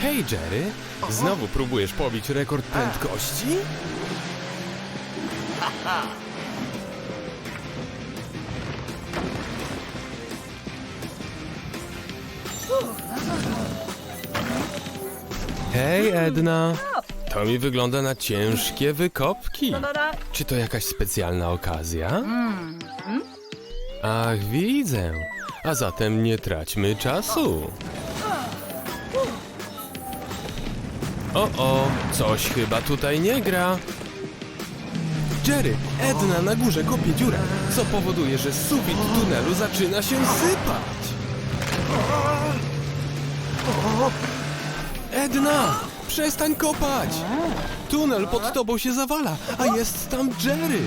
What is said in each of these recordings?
Hej Jerry, znowu próbujesz pobić rekord prędkości? Hej Edna, to mi wygląda na ciężkie wykopki. Czy to jakaś specjalna okazja? Ach, widzę. A zatem nie traćmy czasu. O, o, coś chyba tutaj nie gra. Jerry, Edna na górze kopie dziurę, co powoduje, że sufit tunelu zaczyna się sypać. Edna, przestań kopać! Tunel pod tobą się zawala, a jest tam Jerry.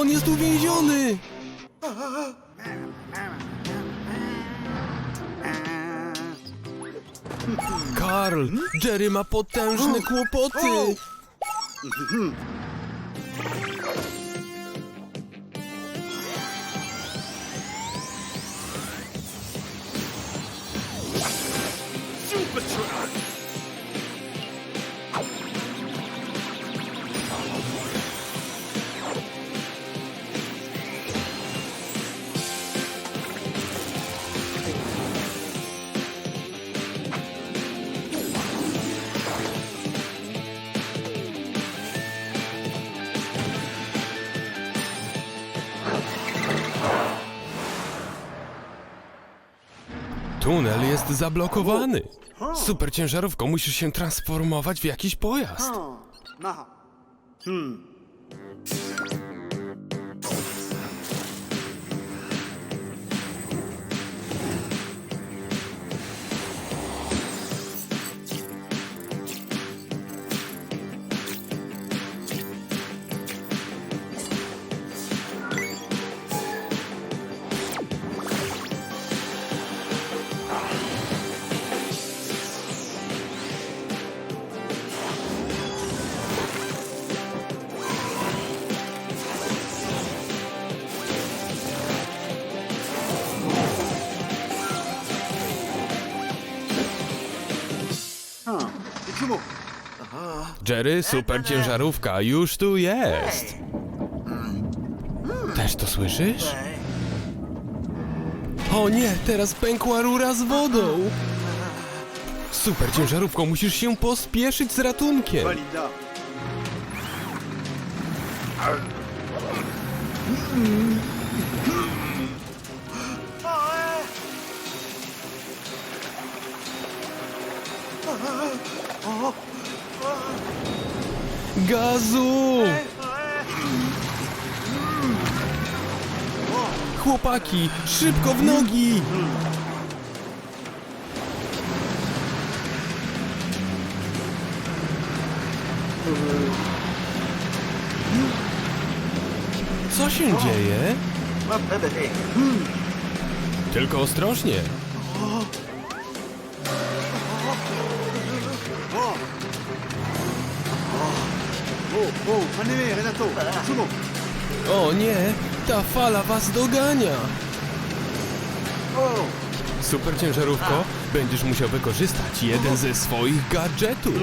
On jest uwięziony! Karl, Jerry ma potężne kłopoty! Tunel jest zablokowany. Super ciężarówko, musisz się transformować w jakiś pojazd. Jerry, super ciężarówka, już tu jest. Też to słyszysz? O nie, teraz pękła rura z wodą. Super ciężarówko, musisz się pospieszyć z ratunkiem. Gazu! Chłopaki, szybko w nogi! Co się dzieje? Tylko ostrożnie. Anime, Renato. O nie, ta fala was dogania. Oh, Super ciężarówko, będziesz musiał wykorzystać jeden ze swoich gadżetów.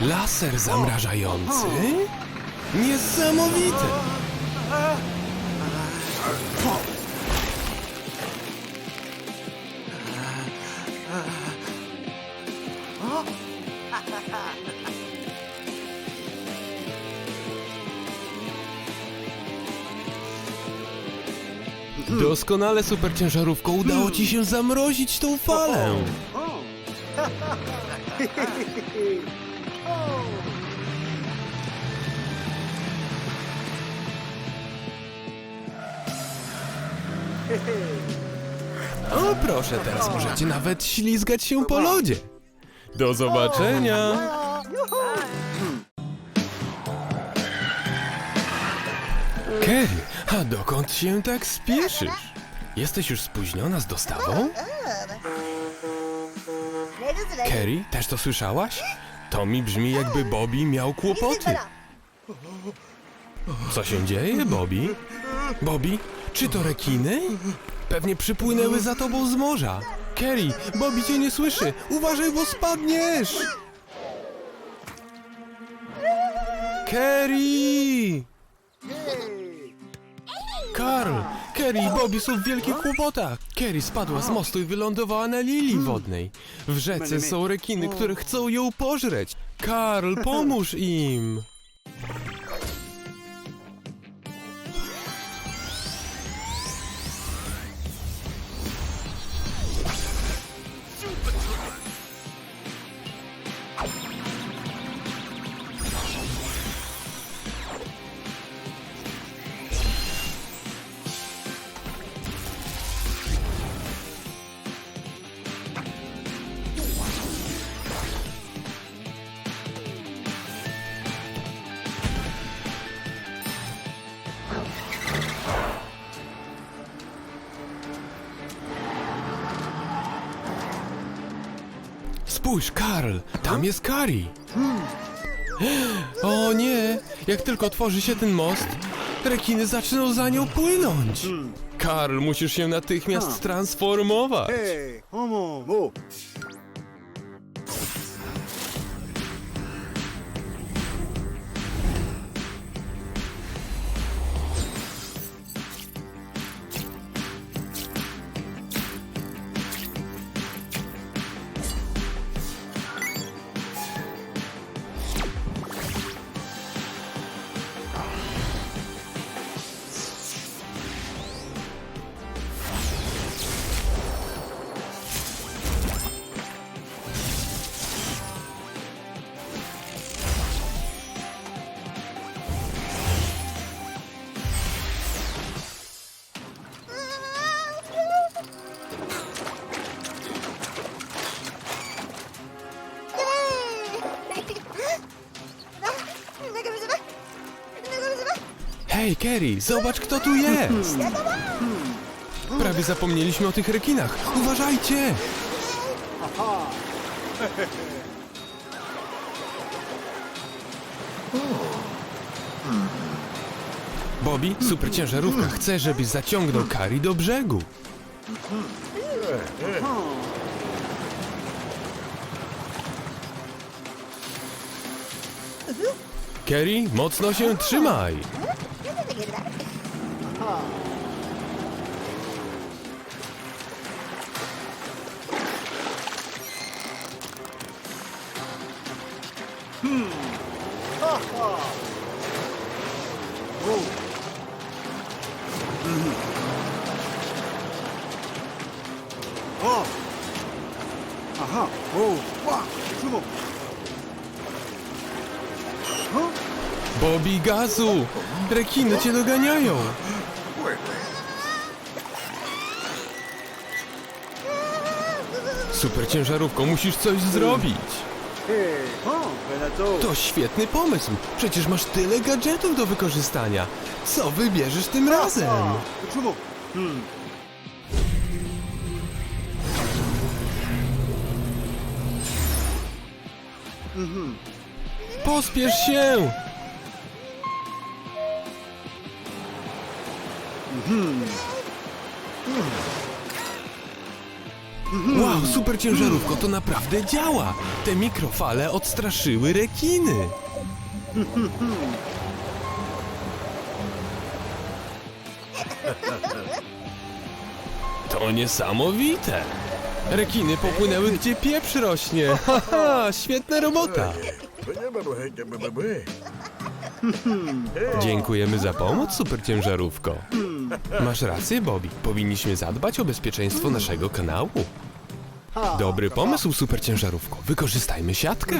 Laser zamrażający? Niesamowite! Doskonale super ciężarówko, udało ci się zamrozić tą falę. O proszę, teraz możecie nawet ślizgać się po lodzie. Do zobaczenia! Kerry, a dokąd się tak spieszysz? Jesteś już spóźniona z dostawą? Kerry, też to słyszałaś? To mi brzmi jakby Bobby miał kłopoty. Co się dzieje, Bobby? Bobby, czy to rekiny? Pewnie przypłynęły za tobą z morza. Kerry, Bobby cię nie słyszy. Uważaj, bo spadniesz! Kerry! Kerry i Bobby są w wielkich kłopotach. Kerry spadła z mostu i wylądowała na lilii wodnej. W rzece są rekiny, które chcą ją pożreć. Karl, pomóż im! Spójrz, Karl, tam jest Kari. O nie, jak tylko otworzy się ten most, rekiny zaczną za nią płynąć. Karl, musisz się natychmiast transformować. Hey, Homo, Mo. Hej, Kerry, zobacz kto tu jest. Prawie zapomnieliśmy o tych rekinach. Uważajcie! Bobby, super ciężarówka, chce, żebyś zaciągnął Kari do brzegu. Kerry, mocno się trzymaj! Bobby, gazu! Rekiny cię doganiają! Super ciężarówko, musisz coś zrobić! To świetny pomysł! Przecież masz tyle gadżetów do wykorzystania! Co wybierzesz tym razem? Ah, Sumo. Hmm. Pospiesz się! Wow, super ciężarówko, to naprawdę działa! Te mikrofale odstraszyły rekiny! To niesamowite! Rekiny popłynęły gdzie pieprz rośnie! Haha, świetna robota! Dziękujemy za pomoc, super ciężarówko. Masz rację, Bobby. Powinniśmy zadbać o bezpieczeństwo naszego kanału. Dobry pomysł, super ciężarówko. Wykorzystajmy siatkę.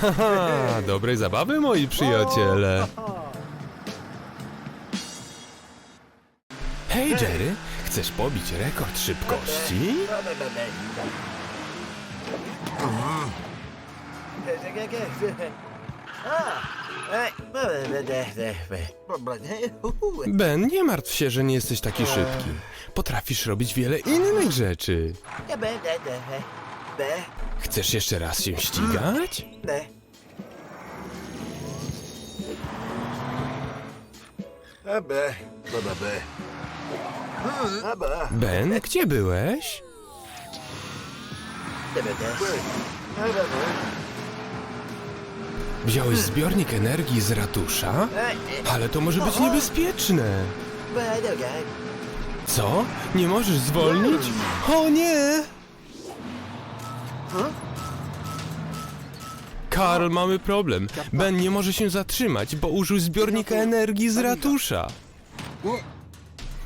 Haha, dobrej zabawy, moi przyjaciele. Hej, Jerry, chcesz pobić rekord szybkości? Ben, nie martw się, że nie jesteś taki szybki. Potrafisz robić wiele innych rzeczy. Chcesz jeszcze raz się ścigać? Ben, gdzie byłeś? Wziąłeś zbiornik energii z ratusza? Ale to może być niebezpieczne. Co? Nie możesz zwolnić? O nie! Karl, mamy problem. Ben nie może się zatrzymać, bo użył zbiornika energii z ratusza.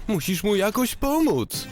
Musisz mu jakoś pomóc.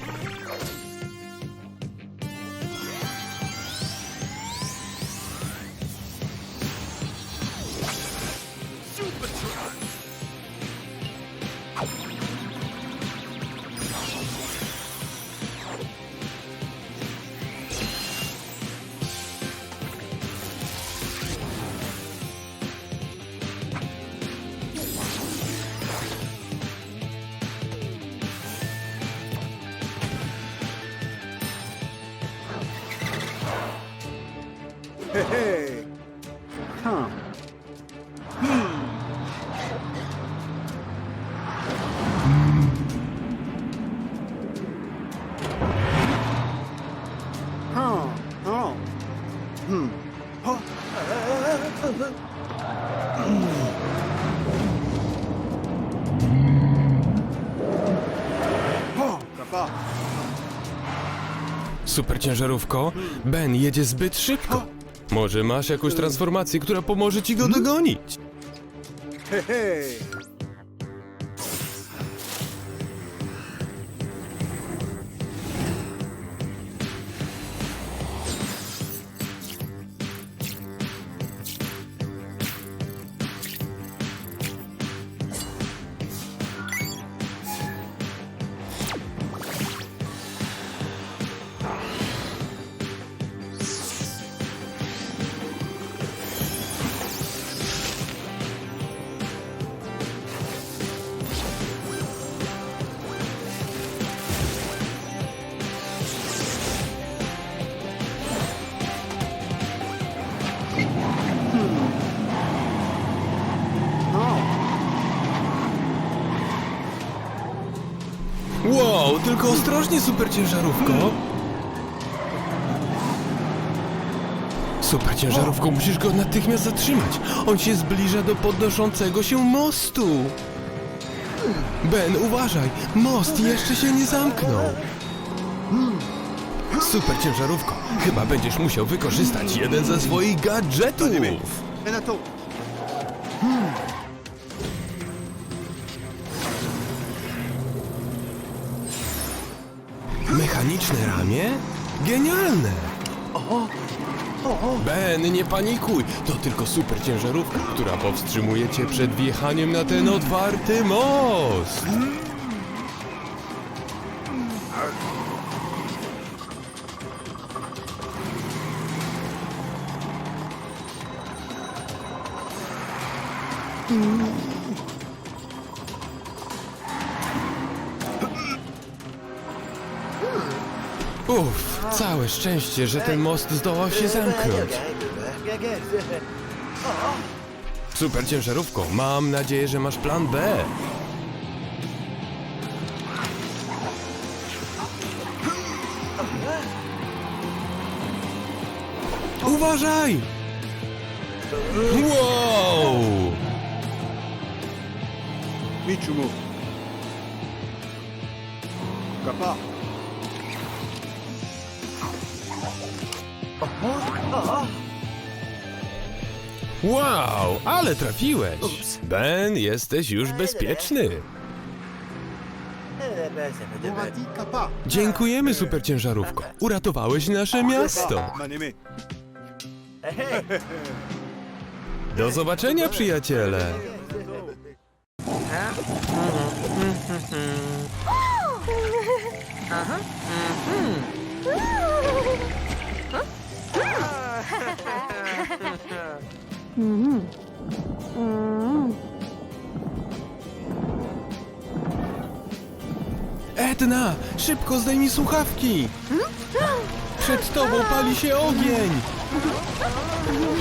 Super ciężarówko, Ben jedzie zbyt szybko. Może masz jakąś transformację, która pomoże ci go dogonić? Hey, hey. Tylko ostrożnie, super ciężarówko. Super ciężarówko, musisz go natychmiast zatrzymać. On się zbliża do podnoszącego się mostu. Ben, uważaj, most jeszcze się nie zamknął. Super ciężarówko, chyba będziesz musiał wykorzystać jeden ze swoich gadżetów. Renato. Mechaniczne ramię? Genialne! Ben, nie panikuj! To tylko super ciężarówka, która powstrzymuje cię przed wjechaniem na ten otwarty most! Uff, całe szczęście, że ten most zdołał się zamknąć. Super ciężarówko, mam nadzieję, że masz plan B. Uważaj! Wow! Michumo. Papa. Wow, ale trafiłeś! Ben, jesteś już bezpieczny. Dziękujemy, super ciężarówko. Uratowałeś nasze miasto. Do zobaczenia, przyjaciele. Edna, szybko zdejmij słuchawki! Przed tobą pali się ogień!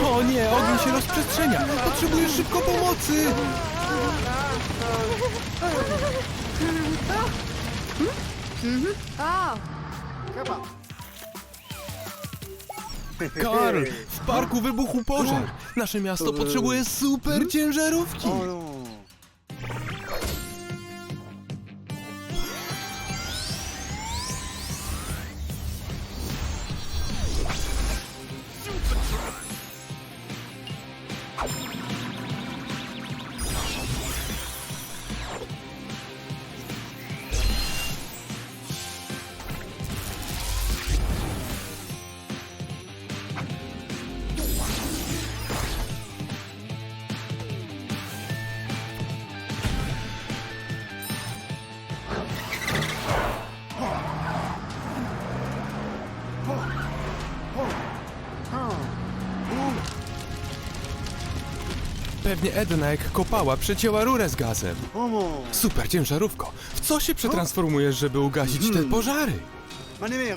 O nie, ogień się rozprzestrzenia! Potrzebujesz szybko pomocy! O, Kappa. Karl, w parku wybuchł pożar! Nasze miasto potrzebuje super ciężarówki! Non. Pewnie Edna jak kopała przecięła rurę z gazem. Super ciężarówko! W co się przetransformujesz, żeby ugasić te pożary? Maneme,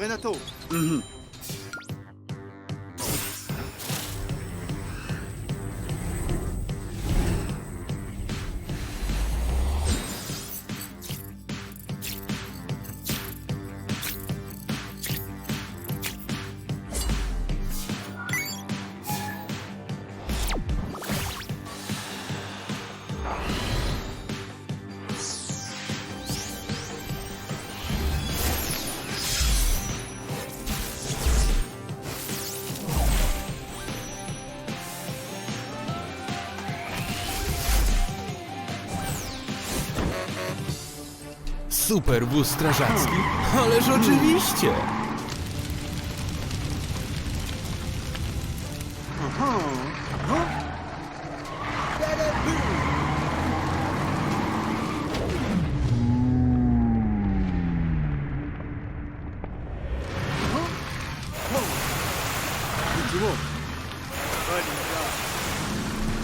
Super wóz strażacki? Ależ oczywiście!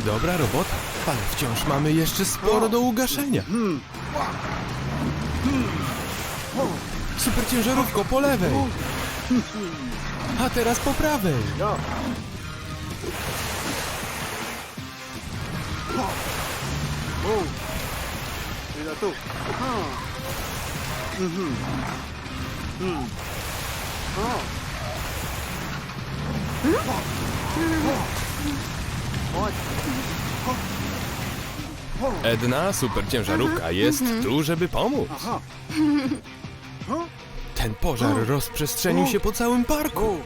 Dobra robota, ale wciąż mamy jeszcze sporo do ugaszenia. Super ciężarówko po lewej. A teraz po prawej. Là. Oh. Renato. Ah. Mhm. Hmm. Ah. What? Edna, super ciężarówka, jest tu, żeby pomóc. Ten pożar rozprzestrzenił się po całym parku.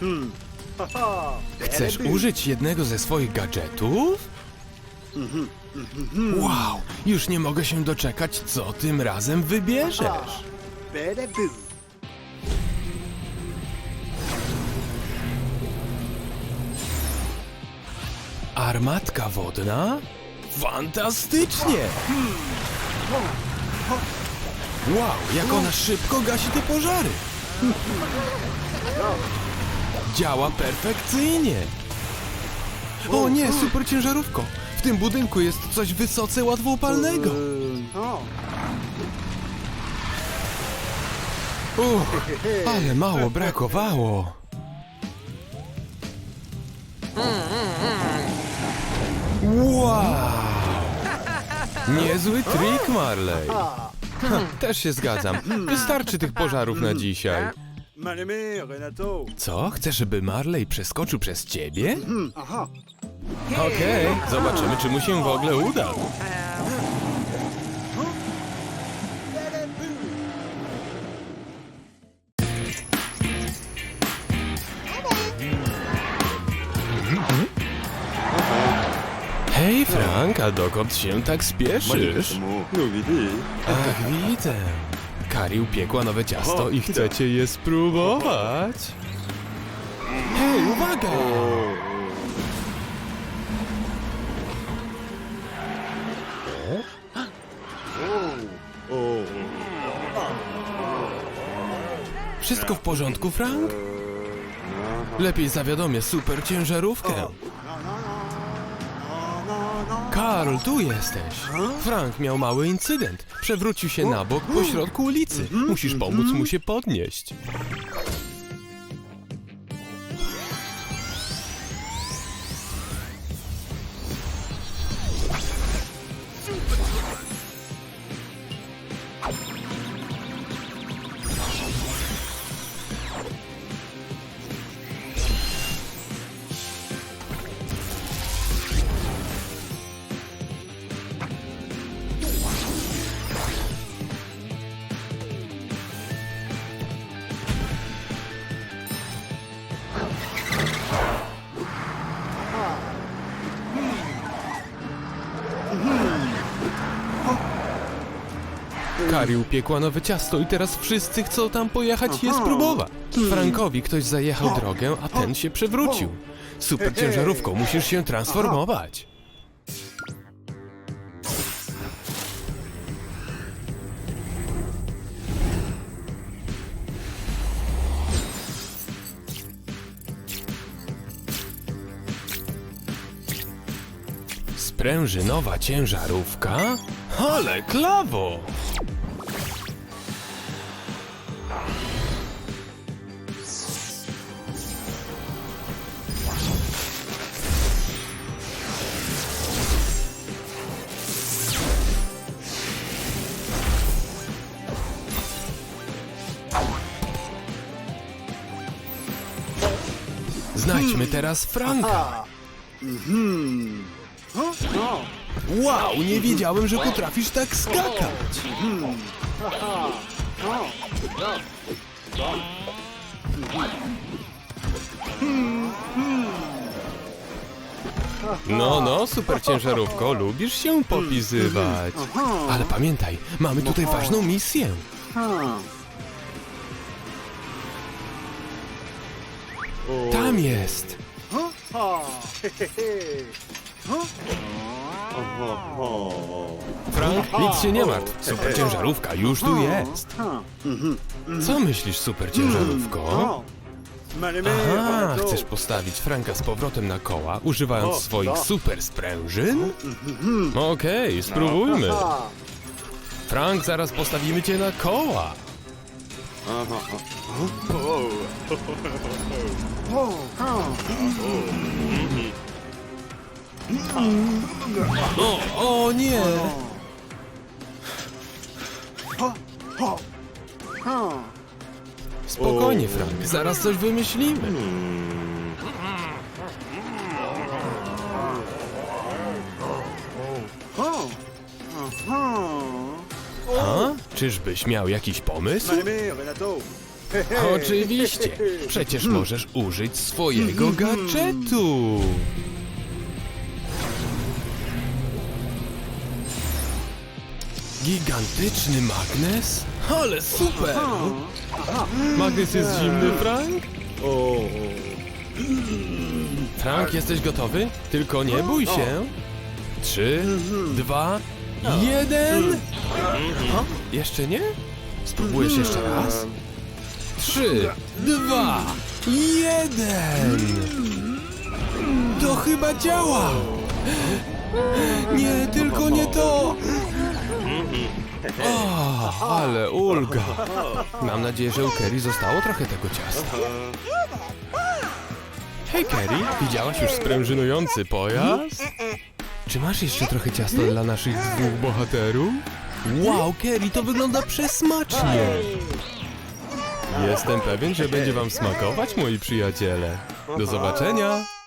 Hmm. Chcesz użyć jednego ze swoich gadżetów? Wow, już nie mogę się doczekać, co tym razem wybierzesz. Boo. Armatka wodna? Fantastycznie! Wow, jak ona szybko gasi te pożary! Działa perfekcyjnie! O nie, super ciężarówko! W tym budynku jest coś wysoce łatwopalnego! Oh. Uch, ale mało brakowało! Wow! Niezły trik, Marley! Ha, też się zgadzam. Wystarczy tych pożarów na dzisiaj. Renato. Co? Chcesz, żeby Marley przeskoczył przez ciebie? Aha. Okej, zobaczymy, czy mu się w ogóle uda. Hej, Frank, a dokąd się tak spieszysz? Ach, widzę. Kari upiekła nowe ciasto i chcecie je spróbować? Hej, uwaga! Wszystko w porządku, Frank? Lepiej zawiadomię super ciężarówkę. Karl, tu jesteś. Frank miał mały incydent. Przewrócił się na bok po środku ulicy. Musisz pomóc mu się podnieść. Kari upiekła nowe ciasto i teraz wszyscy chcą tam pojechać je spróbować. Frankowi ktoś zajechał drogę, a ten się przewrócił. Super ciężarówką musisz się transformować. Sprężynowa ciężarówka? Ale klawo! Teraz Franka. Wow, nie wiedziałem, że potrafisz tak skakać. No, no, super ciężarówko, lubisz się popizywać. Ale pamiętaj, mamy tutaj ważną misję. Tam jest. Frank, nic się nie martw. Super ciężarówka już tu jest. Co myślisz, super ciężarówko? Aha, chcesz postawić Franka z powrotem na koła, używając swoich super sprężyn? Okej, spróbujmy. Frank, zaraz postawimy cię na koła. O, o nie! Spokojnie, Frank, zaraz coś wymyślimy. A? Czyżbyś miał jakiś pomysł? Oczywiście. Przecież możesz użyć swojego gadżetu. Gigantyczny magnes? Ale super! Magnes jest zimny, Frank? Frank, jesteś gotowy? Tylko nie bój się. Trzy, dwa, jeden. Jeszcze nie? Spróbujesz jeszcze raz? Trzy, dwa, jeden! To chyba działa! Nie, tylko nie to! O, ale ulga! Mam nadzieję, że u Kerry zostało trochę tego ciasta. Hej Kerry, widziałaś już sprężynujący pojazd? Czy masz jeszcze trochę ciasta dla naszych dwóch bohaterów? Wow, Kerry, to wygląda przesmacznie! Jestem pewien, że będzie wam smakować, moi przyjaciele. Do zobaczenia!